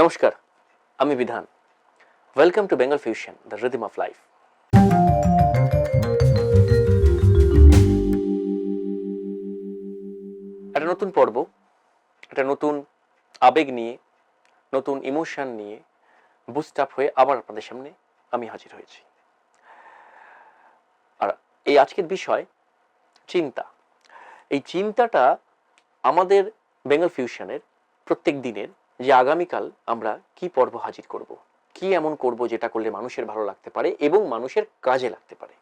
নমস্কার, আমি Bidhan. Welcome to Bengal fusion the rhythm of life একটা নতুন পর্ব, একটা নতুন আবেগ নিয়ে, নতুন ইমোশন নিয়ে বুস্ট আপ হয়ে আবার আপনাদের সামনে আমি হাজির হয়েছি। আর এই আজকের বিষয়, চিন্তা। এই চিন্তাটা আমাদের বেঙ্গল ফিউশনের প্রত্যেক দিনের যে আগামীকাল আমরা কি পর্ব হাজির করব? কি এমন করব যেটা করলে মানুষের ভালো লাগতে পারে এবং মানুষের কাজে লাগতে পারে?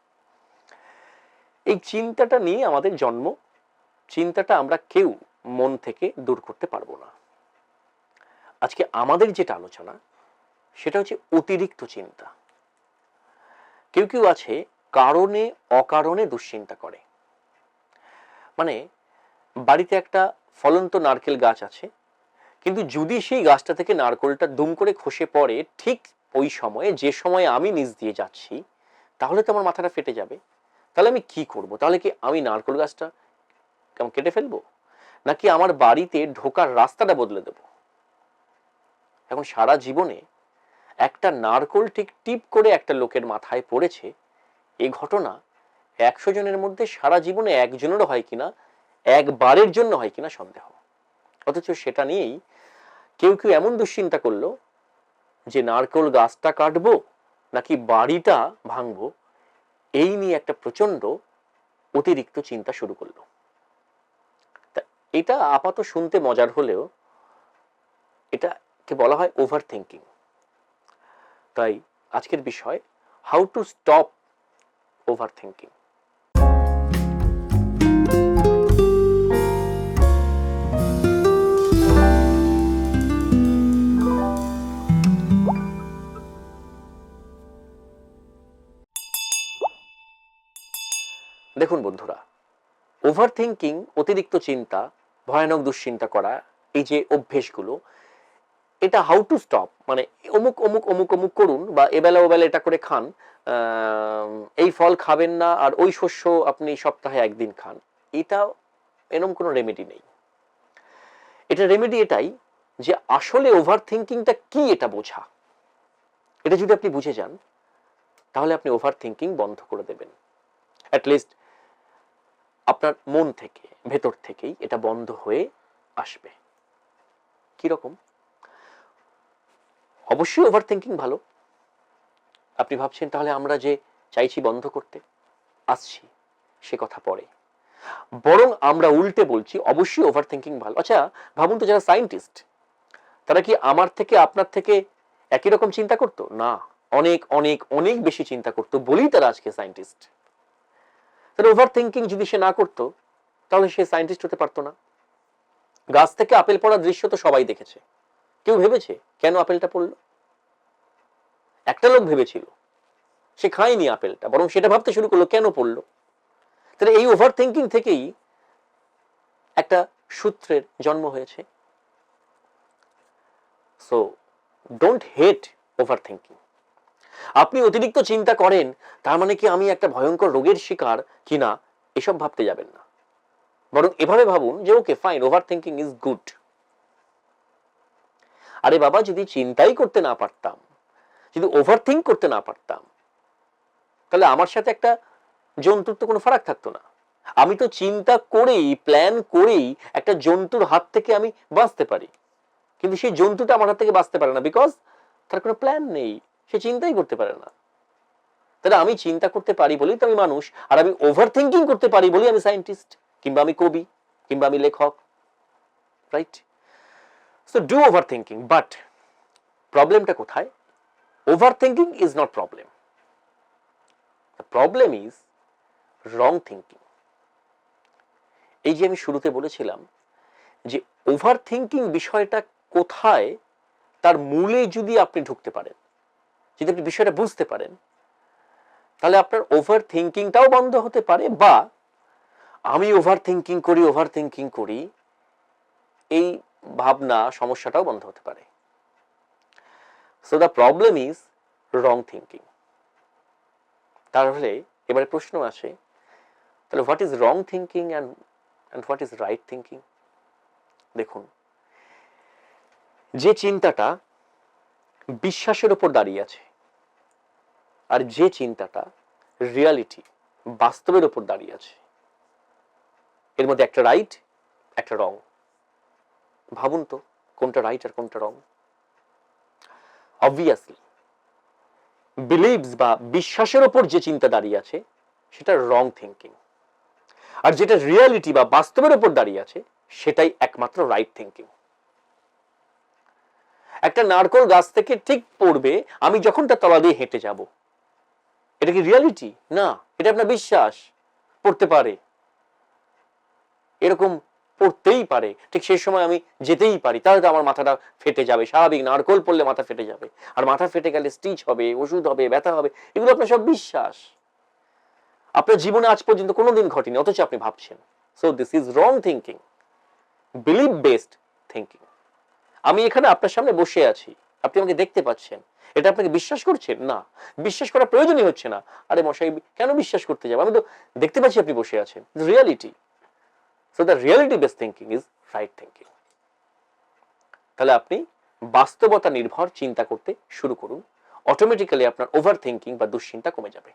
এই চিন্তাটা নিয়ে আমাদের জন্ম, চিন্তাটা আমরা কেউ মন থেকে দূর করতে পারব না। আজকে আমাদের যেটা আলোচনা, সেটা হচ্ছে অতিরিক্ত চিন্তা। কেউ কেউ আছে কারণে অকারণে দুশ্চিন্তা করে। মানে বাড়িতে একটা ফলন্ত নারকেল গাছ আছে কিন্তু যদি সেই গাছটা থেকে নারকেলটা দুম করে খসে পড়ে ঠিক ওই সময়ে, যে সময়ে আমি নিচ দিয়ে যাচ্ছি, তাহলে তো আমার মাথাটা ফেটে যাবে। তাহলে আমি কি করব? তাহলে কি আমি নারকেল গাছটা কেমন কেটে ফেলব? নাকি আমার বাড়িতে ঢোকার রাস্তাটা বদলে দেব? এখন সারা জীবনে একটা নারকোল ঠিক টিপ করে একটা লোকের মাথায় পড়েছে এই ঘটনা একশো জনের মধ্যে সারা জীবনে একজনেরও হয় কিনা, একবারের জন্য হয় কিনা সন্দেহ। অথচ সেটা নিয়েই কেউ কেউ এমন দুশ্চিন্তা করল যে নারকেল গাছটা কাটবো নাকি বাড়িটা ভাঙবো? এই নিয়ে একটা প্রচণ্ড অতিরিক্ত চিন্তা শুরু করল। তা এটা আপাত শুনতে মজার হলেও এটাকে বলা হয় ওভার থিঙ্কিং তাই আজকের বিষয় how to stop over thinking over thinking অতিরিক্ত চিন্তা, ভয়ানক দুশ্চিন্তা করা, এই যে অভ্যেসগুলো, এটা হাউ টু স্টপ মানে অমুক অমুক অমুক অমুক করুন বা এবেলা ওবেলা এটা করে খান এই ফল খাবেন না আর ওই শস্য আপনি সপ্তাহে একদিন খান। এটা এরকম কোনো রেমেডি নেই। এটা রেমেডি এটাই যে আসলে ওভার থিঙ্কিংটা কি এটা বোঝা। এটা যদি আপনি বুঝে যান, তাহলে আপনি ওভার থিঙ্কিং বন্ধ করে দেবেন। অ্যাটলিস্ট আপনার মন থেকে, ভেতর থেকেই এটা বন্ধ হয়ে আসবে। কীরকম? অবশ্যই ওভার থিঙ্কিং ভালো। আপনি ভাবছেন, তাহলে আমরা যে চাইছি বন্ধ করতে, আসছি, সে কথা পরে। বরং আমরা উল্টে বলছি, অবশ্যই ওভার থিঙ্কিং ভালো। আচ্ছা ভাবুন তো যারা সায়েন্টিস্ট তারা কি আমার থেকে, আপনার থেকে একই রকম চিন্তা করতো? না, অনেক অনেক অনেক বেশি চিন্তা করতো বলেই তারা আজকে সায়েন্টিস্ট তাহলে ওভার থিঙ্কিং যদি সে না করতো, তাহলে সে সায়েন্টিস্ট হতে পারতো না। গাছ থেকে আপেল পড়ার দৃশ্য তো সবাই দেখেছে। কেউ ভেবেছে, কেন আপেলটা পড়ল? একটা লোক ভেবেছিল, সে খায়নি আপেলটা, বরং সেটা ভাবতে শুরু করল, কেন পড়ল? তাহলে এই ওভার থিঙ্কিং থেকেই একটা সূত্রের জন্ম হয়েছে। So don't hate over thinking আপনি অতিরিক্ত চিন্তা করেন, তার মানে কি আমি একটা ভয়ঙ্কর রোগের শিকার কিনা, এসব ভাবতে যাবেন না। বরং এভাবে ভাবুন যে, okay fine over thinking is good আরে বাবা, যদি চিন্তাই করতে না পারতাম, যদি ওভার থিঙ্ক করতে না পারতাম, তাহলে আমার সাথে একটা জন্তুর তো কোনো ফারাক থাকতো না। আমি তো চিন্তা করেই প্ল্যান করেই একটা জন্তুর হাত থেকে আমি বাঁচতে পারি। কিন্তু সেই জন্তুটা আমার হাত থেকে বাঁচতে পারে না বিকজ তার কোনো প্ল্যান নেই। সে চিন্তাই করতে পারে না। তাহলে আমি চিন্তা করতে পারি বলেই তো আমি মানুষ, আর আমি ওভার থিঙ্কিং করতে পারি বলেই আমি সায়েন্টিস্ট কিংবা আমি কবি, কিংবা আমি লেখক right so do over thinking but প্রবলেমটা কোথায়? Over thinking is not problem problem is wrong thinking এই যে আমি শুরুতে বলেছিলাম যে ওভার থিঙ্কিং বিষয়টা কোথায়, তার মূলে যদি আপনি ঢুকতে পারেন যদি আপনি বিষয়টা বুঝতে পারেন, তাহলে আপনার ওভার থিঙ্কিংটাও বন্ধ হতে পারে বা আমি ওভার থিঙ্কিং করি ওভার থিঙ্কিং করি, এই ভাবনা, সমস্যাটাও বন্ধ হতে পারে। So the problem is wrong thinking তাহলে এবারে প্রশ্ন আসে, তাহলে what is wrong thinking and and what is right thinking দেখুন, যে চিন্তাটা বিশ্বাসের উপর দাঁড়িয়ে আছে আর যে চিন্তাটা রিয়ালিটি বাস্তবের উপর দাঁড়িয়ে আছে, এর মধ্যে একটা রাইট একটা রং ভাবুন তো, কোনটা রাইট আর কোনটা রং অবভিয়াসলি বিলিভস বা বিশ্বাসের ওপর যে চিন্তা দাঁড়িয়ে আছে, সেটা রং থিঙ্কিং আর যেটা রিয়ালিটি বা বাস্তবের ওপর দাঁড়িয়ে আছে, সেটাই একমাত্র রাইট থিঙ্কিং একটা নারকল গাছ থেকে ঠিক পড়বে, আমি যখন তার তলা দিয়ে হেঁটে যাব এটা কি রিয়ালিটি না, এটা আপনার বিশ্বাস। পড়তে পারে। এরকম পড়তেই পারে। ঠিক সেই সময় আমি যেতেই পারি, তাহলে তো আমার মাথাটা ফেটে যাবে। স্বাভাবিক, নারকোল পড়লে মাথা ফেটে যাবে। আর মাথা ফেটে গেলে স্টিচ হবে, ওষুধ হবে, ব্যথা হবে, এগুলো আপনার সব বিশ্বাস। আপনার জীবনে আজ পর্যন্ত কোনোদিন ঘটেনি, অথচ আপনি ভাবছেন। So this is wrong thinking believe based thinking আমি এখানে আপনার সামনে বসে আছি। আপনি আমাকে দেখতে পাচ্ছেন। এটা আপনাকে বিশ্বাস করছেন না। বিশ্বাস করার প্রয়োজনই হচ্ছে না। আরে মশাই, কেন বিশ্বাস করতে যাব? আমি তো দেখতে পাচ্ছি আপনি বসে আছেন। Reality so the reality based thinking is right thinking তাহলে আপনি বাস্তবতা নির্ভর চিন্তা করতে শুরু করুন। অটোমেটিক্যালি আপনার ওভার থিঙ্কিং বা দুশ্চিন্তা কমে যাবে।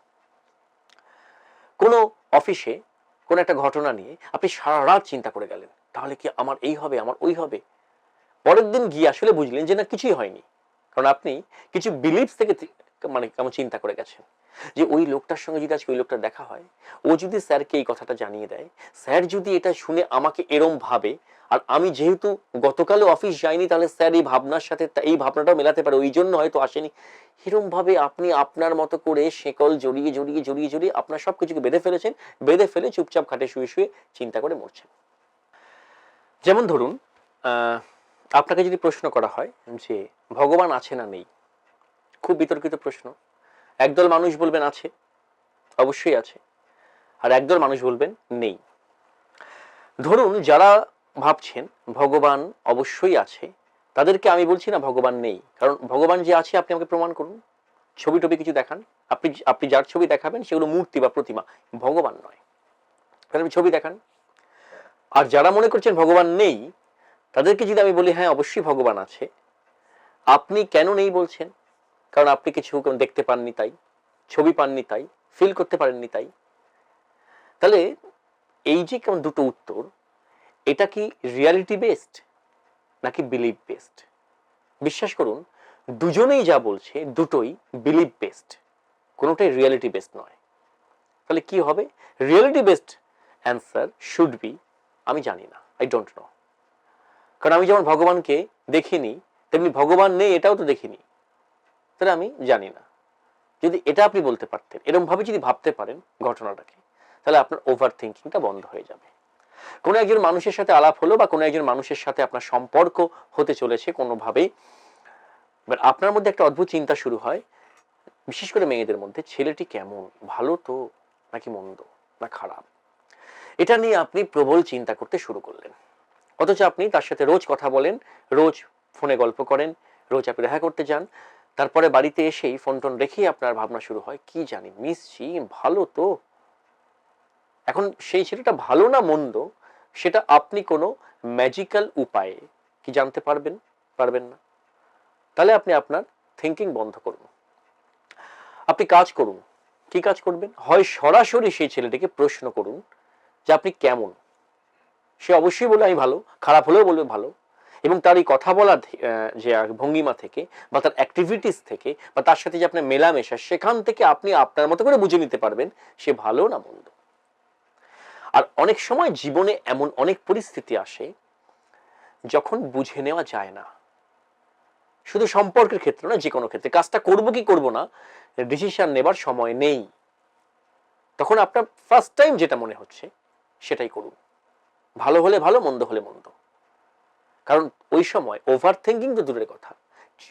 কোনো অফিসে কোনো একটা ঘটনা নিয়ে আপনি সারা রাত চিন্তা করে গেলেন। তাহলে কি আমার এই হবে, আমার ওই হবে? পরের দিন গিয়ে আসলে বুঝলেন যে না, কিছুই হয়নি। কারণ আপনি কিছু বিলিভস থেকে মানে কেমন চিন্তা করে গেছেন যে ওই লোকটার সঙ্গে যদি আজকে ওই লোকটার দেখা হয় ও যদি স্যারকে এই কথাটা জানিয়ে দেয় স্যার যদি এটা শুনে আমাকে এরম ভাবে আর আমি যেহেতু গতকালও অফিস যাইনি তাহলে স্যার এই ভাবনার সাথে এই ভাবনাটাও মেলাতে পারে ওই জন্য হয়তো আসেনি। এরম ভাবে আপনি আপনার মতো করে শেকল জড়িয়ে জড়িয়ে জড়িয়ে জড়িয়ে আপনার সব কিছুকে বেঁধে ফেলেছেন বেঁধে ফেলে চুপচাপ খাটে শুয়ে শুয়ে চিন্তা করে মরছেন। যেমন ধরুন আহ, আপনাকে যদি প্রশ্ন করা হয় যে ভগবান আছে না নেই, খুব বিতর্কিত প্রশ্ন। একদল মানুষ বলবেন আছে, অবশ্যই আছে। আর একদল মানুষ বলবেন নেই। ধরুন যারা ভাবছেন ভগবান অবশ্যই আছে, তাদেরকে আমি বলছি না ভগবান নেই। কারণ ভগবান যে আছে, আপনি আমাকে প্রমাণ করুন। ছবি টবি কিছু দেখান। আপনি আপনি যার ছবি দেখাবেন সেগুলো মূর্তি বা প্রতিমা। ভগবান নয়। তাহলে আপনি ছবি দেখান। আর যারা মনে করছেন ভগবান নেই তাদেরকে যদি আমি বলি হ্যাঁ অবশ্যই ভগবান আছে। আপনি কেন নেই বলছেন? কারণ আপনি কিছু দেখতে পাননি তাই, ছবি পাননি তাই ফিল করতে পারেননি তাই। তাহলে এই যে কেমন দুটো উত্তর, এটা কি রিয়ালিটি বেসড নাকি বিলিভ বেসড বিশ্বাস করুন, দুজনেই যা বলছে দুটোই বিলিভ বেসড কোনোটাই রিয়ালিটি বেসড নয়। তাহলে কি হবে? Reality based answer should be আমি জানি না আই ডোন্ট নো কারণ আমি যেমন ভগবানকে দেখিনি, তেমনি ভগবান নেই, এটাও তো দেখিনি। তাহলে আমি জানি না। যদি এটা আপনি বলতে পারতেন এরকম ভাবে যদি ভাবতে পারেন ঘটনাটাকে, তাহলে আপনার ওভার থিঙ্কিংটা বন্ধ হয়ে যাবে। কোনো একজন মানুষের সাথে আলাপ হলো বা কোনো একজন মানুষের সাথে আপনার সম্পর্ক হতে চলেছে কোনোভাবেই এবার আপনার মধ্যে একটা অদ্ভুত চিন্তা শুরু হয়, বিশেষ করে মেয়েদের মধ্যে, ছেলেটি কেমন, ভালো তো নাকি মন্দ, না খারাপ? এটা নিয়ে আপনি প্রবল চিন্তা করতে শুরু করলেন। অথচ আপনি তার সাথে রোজ কথা বলেন, রোজ ফোনে গল্প করেন, রোজ আপনি দেখা করতে যান। তারপরে বাড়িতে এসেই ফোন টোন রেখেই আপনার ভাবনা শুরু হয়, কি জানি মিসছি ভালো তো? এখন সেই ছেলেটা ভালো না মন্দ, সেটা আপনি কোনো ম্যাজিক্যাল উপায়ে কি জানতে পারবেন পারবেন না। তাহলে আপনি আপনার থিঙ্কিং বন্ধ করুন। আপনি কাজ করুন। কি কাজ করবেন? হয় সরাসরি সেই ছেলেটিকে প্রশ্ন করুন যে, আপনি কেমন? সে অবশ্যই বলে আমি ভালো। খারাপ হলেও বলবে, ভালো। এবং তার এই কথা বলার যে ভঙ্গিমা থেকে বা তার অ্যাক্টিভিটিস থেকে বা তার সাথে যে আপনার মেলামেশা, সেখান থেকে আপনি আপনার মতো করে বুঝে নিতে পারবেন সে ভালো না মন্দ। আর অনেক সময় জীবনে এমন অনেক পরিস্থিতি আসে যখন বুঝে নেওয়া যায় না। শুধু সম্পর্কের ক্ষেত্রে না যে কোনো ক্ষেত্রে। কাজটা করব কি করব না ডিসিশন নেবার সময় নেই। তখন আপনার ফার্স্ট টাইম যেটা মনে হচ্ছে, সেটাই করুন। ভালো হলে ভালো, মন্দ হলে মন্দ। কারণ ওই সময় ওভার থিঙ্কিং তো দূরের কথা।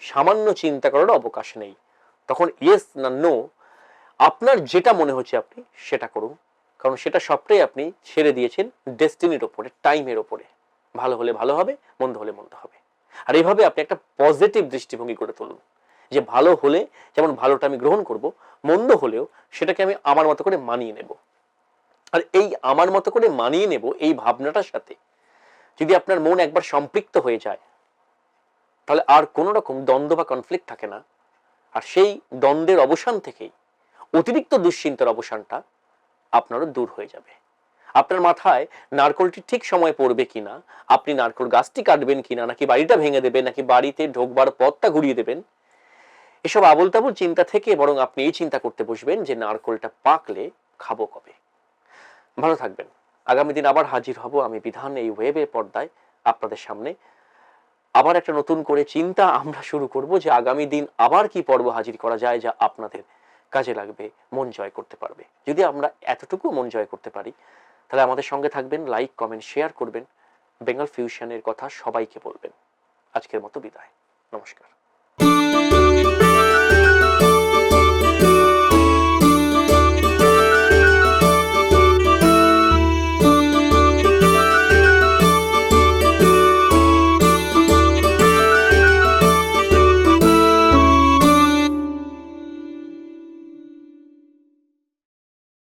সামান্য চিন্তা করার অবকাশ নেই। তখন ইয়েস না নো আপনার যেটা মনে হচ্ছে আপনি সেটা করুন। কারণ সেটা সবটাই আপনি ছেড়ে দিয়েছেন ডেস্টিনির ওপরে টাইমের ওপরে। ভালো হলে ভালো হবে, মন্দ হলে মন্দ হবে। আর এইভাবে আপনি একটা পজিটিভ দৃষ্টিভঙ্গি করে তুলুন। যে ভালো হলে যেমন ভালোটা আমি গ্রহণ করব, মন্দ হলেও সেটাকে আমি আমার মতো করে মানিয়ে নেব। আর এই আমার মতো করে মানিয়ে নেব এই ভাবনাটার সাথে। যদি আপনার মন একবার সম্পৃক্ত হয়ে যায়, তাহলে আর কোনো রকম দ্বন্দ্ব বা কনফ্লিক্ট থাকে না। আর সেই দ্বন্দ্বের অবসান থেকেই, অতিরিক্ত দুশ্চিন্তার অবসানটা আপনারও দূর হয়ে যাবে। আপনার মাথায় নারকলটি ঠিক সময় পড়বে কিনা, আপনি নারকল গাছটি কাটবেন কিনা, নাকি বাড়িটা ভেঙে দেবেন, নাকি বাড়িতে ঢোকবার পথটা ঘুরিয়ে দেবেন, এসব আবল তাবল চিন্তা থেকে বরং আপনি এই চিন্তা করতে বসবেন যে নারকলটা পাকলে খাব কবে। ভালো থাকবেন। আগামী দিন আবার হাজির হব আমি বিধান এই ওয়েবে পর্দায় আপনাদের সামনে। আবার একটা নতুন করে চিন্তা আমরা শুরু করব যে আগামী দিন আবার কি পর্ব হাজির করা যায় যা আপনাদের কাজে লাগবে, মন জয় করতে পারবে। যদি আমরা এতটুকু মন জয় করতে পারি, তাহলে আমাদের সঙ্গে থাকবেন লাইক কমেন্ট শেয়ার করবেন। বেঙ্গল ফিউশনের কথা সবাইকে বলবেন। আজকের মতো বিদায়। নমস্কার।